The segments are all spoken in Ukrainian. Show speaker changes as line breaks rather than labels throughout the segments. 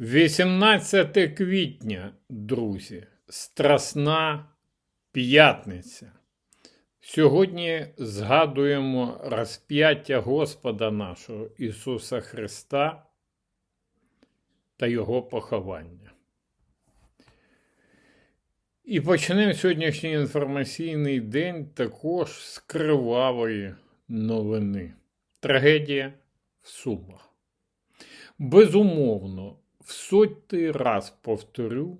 18 квітня, друзі, Страсна п'ятниця. Сьогодні згадуємо розп'яття Господа нашого Ісуса Христа та Його поховання. І почнемо сьогоднішній інформаційний день також з кривавої новини. Трагедія в Сумах. Безумовно, в сотий раз повторю,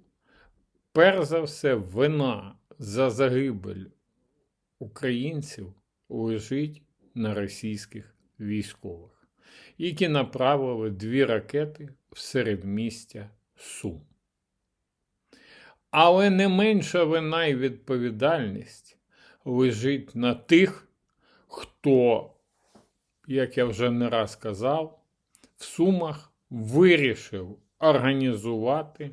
перш за все, вина за загибель українців лежить на російських військових, які направили дві ракети в середмістя Сум. Але не менша вина і відповідальність лежить на тих, хто, як я вже не раз казав, в Сумах вирішив організувати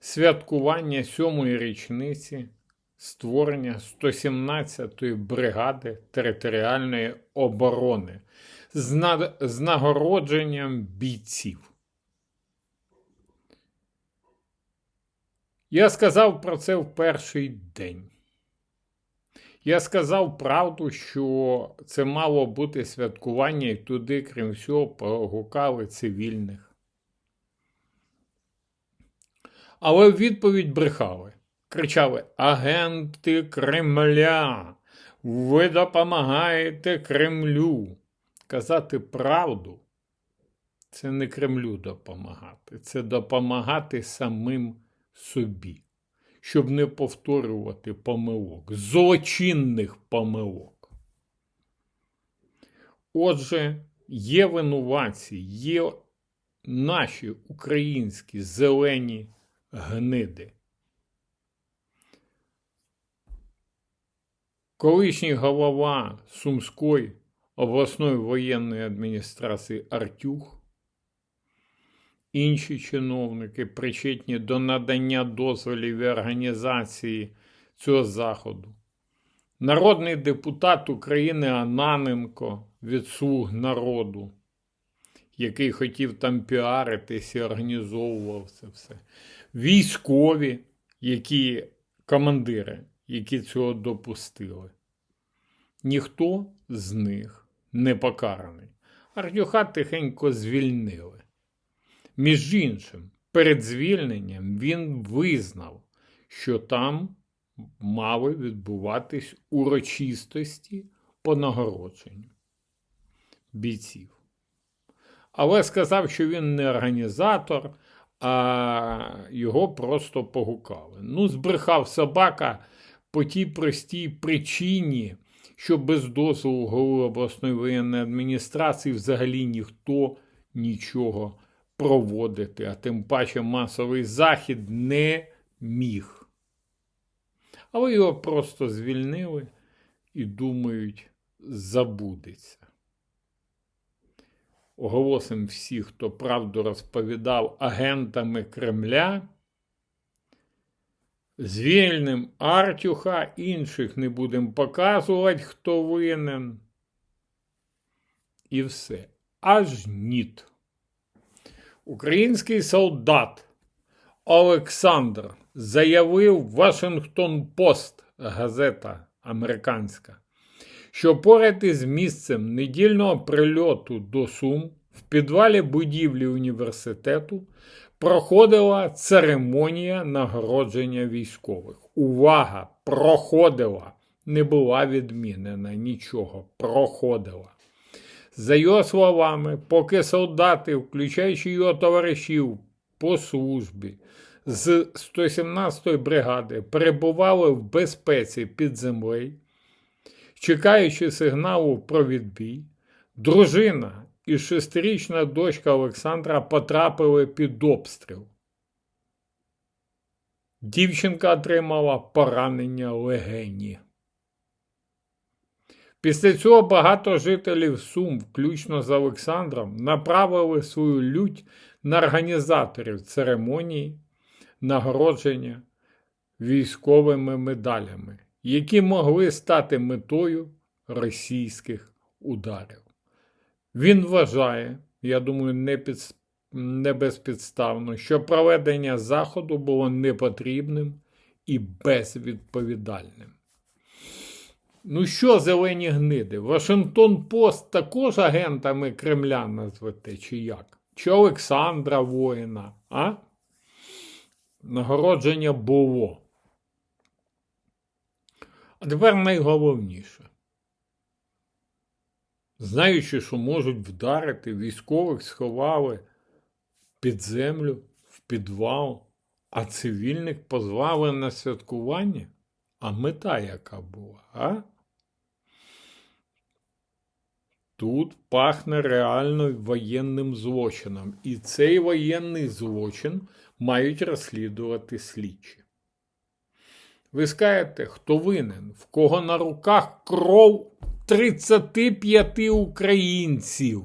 святкування сьомої річниці створення 117-ї бригади територіальної оборони з, над... з нагородженням бійців. Я сказав про це в перший день. Я сказав правду, що це мало бути святкування, і туди, крім всього, погукали цивільних. Але в відповідь брехали. Кричали: Агенти Кремля, ви допомагаєте Кремлю. Казати правду це не Кремлю допомагати, це допомагати самим собі щоб не повторювати помилок, злочинних помилок. Отже, є винуватці, є наші українські зелені гниди. Колишній голова Сумської обласної воєнної адміністрації Артюх інші чиновники причетні до надання дозволів і організації цього заходу. Народний депутат України Ананенко від слуг народу, який хотів там піаритись і організовував це все. Військові, які командири, які цього допустили. Ніхто з них не покараний. Артюха тихенько звільнили. Між іншим, перед звільненням він визнав, що там мали відбуватись урочистості по нагородженню бійців. Але сказав, що він не організатор, а його просто погукали. Ну, збрехав собака по тій простій причині, що без дозволу голови обласної воєнної адміністрації взагалі ніхто нічого проводити, а тим паче масовий захід не міг. Але його просто звільнили і думають, забудеться. Оголосимо всіх, хто правду розповідав агентами Кремля. Звільним Артюха, інших не будемо показувати, хто винен. І все. Аж ніт. Український солдат Олександр заявив Вашингтон Пост, газета американська, що поряд із місцем недільного прильоту до Сум в підвалі будівлі університету проходила церемонія нагородження військових. Увага! Проходила! Не була відмінена нічого, проходила. За його словами, поки солдати, включаючи його товаришів по службі з 117-ї бригади, перебували в безпеці під землею, чекаючи сигналу про відбій, дружина і шестирічна дочка Олександра потрапили під обстріл. Дівчинка отримала поранення легені. Після цього багато жителів Сум, включно з Олександром, направили свою лють на організаторів церемонії нагородження військовими медалями, які могли стати метою російських ударів. Він вважає, я думаю, не під не безпідставно, що проведення заходу було непотрібним і безвідповідальним. Ну що, зелені гниди? Вашингтон Пост також агентами Кремля назвете, чи як? Чи Олександра Воїна, а? Нагородження було. Тепер найголовніше. Знаючи, що можуть вдарити, військових сховали під землю, в підвал, а цивільних позвали на святкування. А мета яка була, а? Тут пахне реально воєнним злочином. І цей воєнний злочин мають розслідувати слідчі. Ви скажете, хто винен, в кого на руках кров 35 українців,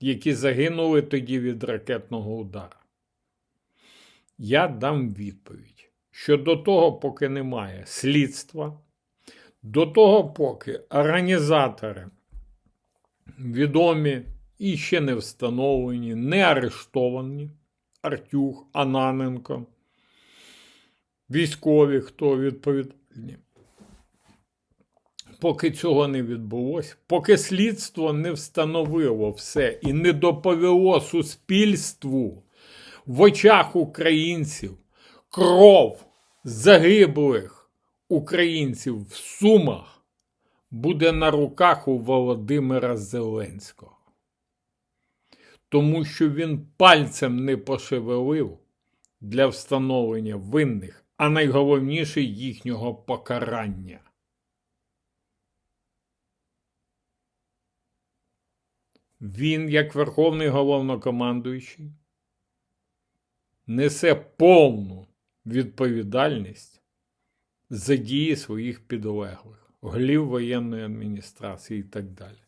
які загинули тоді від ракетного удара? Я дам відповідь, що до того, поки немає слідства, до того, поки організатори відомі і ще не встановлені, не арештовані Артюх, Ананенко, військові, хто відповідальні. Поки цього не відбулося, поки слідство не встановило все і не доповіло суспільству в очах українців кров загиблих українців в Сумах буде на руках у Володимира Зеленського. Тому що він пальцем не пошевелив для встановлення винних, а найголовніше їхнього покарання. Він, як верховний головнокомандуючий, несе повну відповідальність за дії своїх підлеглих, голів воєнної адміністрації і так далі.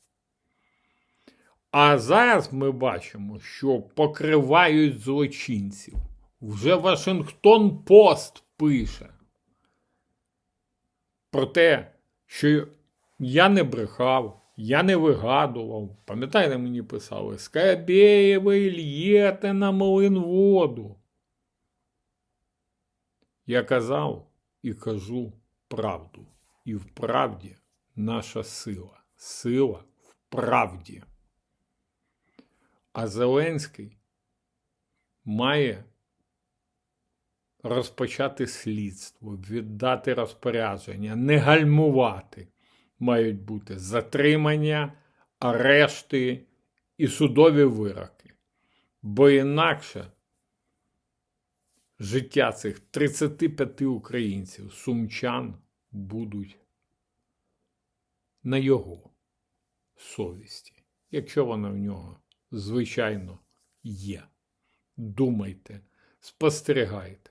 А зараз ми бачимо, що покривають злочинців. Вже Вашингтон Пост пише про те, що я не брехав, я не вигадував. Пам'ятаєте, мені писали, Скабєєве л'єте на млин воду. Я казав і кажу правду. І в правді наша сила. Сила в правді. А Зеленський має розпочати слідство, віддати розпорядження, не гальмувати. Мають бути затримання, арешти і судові вироки. Бо інакше життя цих 35 українців, сумчан, будуть на його совісті, якщо вона в нього, звичайно, є. Думайте, спостерігайте,